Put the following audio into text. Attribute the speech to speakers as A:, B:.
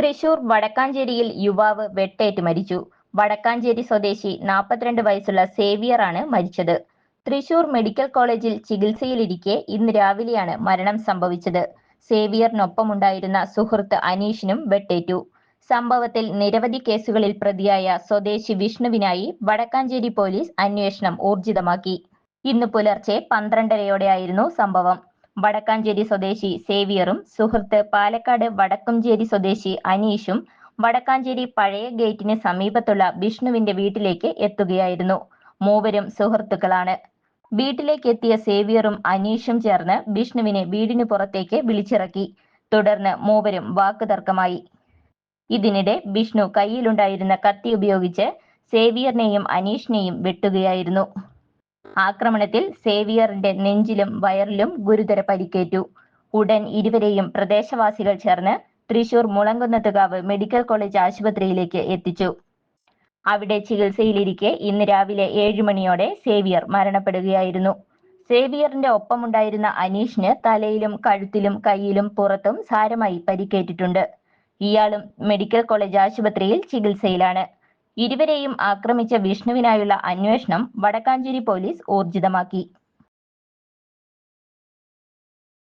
A: തൃശൂർ വടക്കാഞ്ചേരിയിൽ യുവാവ് വെട്ടേറ്റ് മരിച്ചു. വടക്കാഞ്ചേരി സ്വദേശി നാൽപ്പത്തിരണ്ട് വയസ്സുള്ള സേവിയറാണ് മരിച്ചത്. തൃശൂർ മെഡിക്കൽ കോളേജിൽ ചികിത്സയിലിരിക്കെ ഇന്ന് രാവിലെയാണ് മരണം സംഭവിച്ചത്. സേവിയറിനൊപ്പമുണ്ടായിരുന്ന സുഹൃത്ത് അനീഷിനും വെട്ടേറ്റു. സംഭവത്തിൽ നിരവധി കേസുകളിൽ പ്രതിയായ സ്വദേശി വിഷ്ണുവിനായി വടക്കാഞ്ചേരി പോലീസ് അന്വേഷണം ഊർജിതമാക്കി. ഇന്ന് പുലർച്ചെ പന്ത്രണ്ടരയോടെയായിരുന്നു സംഭവം. വടക്കാഞ്ചേരി സ്വദേശി സേവിയറും സുഹൃത്ത് പാലക്കാട് വടക്കഞ്ചേരി സ്വദേശി അനീഷും വടക്കാഞ്ചേരി പഴയ ഗേറ്റിന് സമീപത്തുള്ള വിഷ്ണുവിന്റെ വീട്ടിലേക്ക് എത്തുകയായിരുന്നു. മൂവരും സുഹൃത്തുക്കളാണ്. വീട്ടിലേക്ക് എത്തിയ സേവിയറും അനീഷും ചേർന്ന് വിഷ്ണുവിനെ വീടിന് പുറത്തേക്ക് വിളിച്ചിറക്കി. തുടർന്ന് മൂവരും വാക്കുതർക്കമായി. ഇതിനിടെ വിഷ്ണു കയ്യിലുണ്ടായിരുന്ന കത്തി ഉപയോഗിച്ച് സേവിയറിനെയും അനീഷിനെയും വെട്ടുകയായിരുന്നു. ആക്രമണത്തിൽ സേവിയറിന്റെ നെഞ്ചിലും വയറിലും ഗുരുതര പരിക്കേറ്റു. ഉടൻ ഇരുവരെയും പ്രദേശവാസികൾ ചേർന്ന് തൃശൂർ മുളങ്കുന്നത്തുകാവ് മെഡിക്കൽ കോളേജ് ആശുപത്രിയിലേക്ക് എത്തിച്ചു. അവിടെ ചികിത്സയിലിരിക്കെ ഇന്ന് രാവിലെ ഏഴ് മണിയോടെ സേവിയർ മരണപ്പെടുകയായിരുന്നു. സേവിയറിന്റെ ഒപ്പമുണ്ടായിരുന്ന അനീഷിന് തലയിലും കഴുത്തിലും കൈയിലും പുറത്തും സാരമായി പരിക്കേറ്റിട്ടുണ്ട്. ഇയാളും മെഡിക്കൽ കോളേജ് ആശുപത്രിയിൽ ചികിത്സയിലാണ്. ഇരുവരെയും ആക്രമിച്ച വിഷ്ണുവിനായുള്ള അന്വേഷണം വടക്കാഞ്ചേരി പോലീസ് ഊർജിതമാക്കി.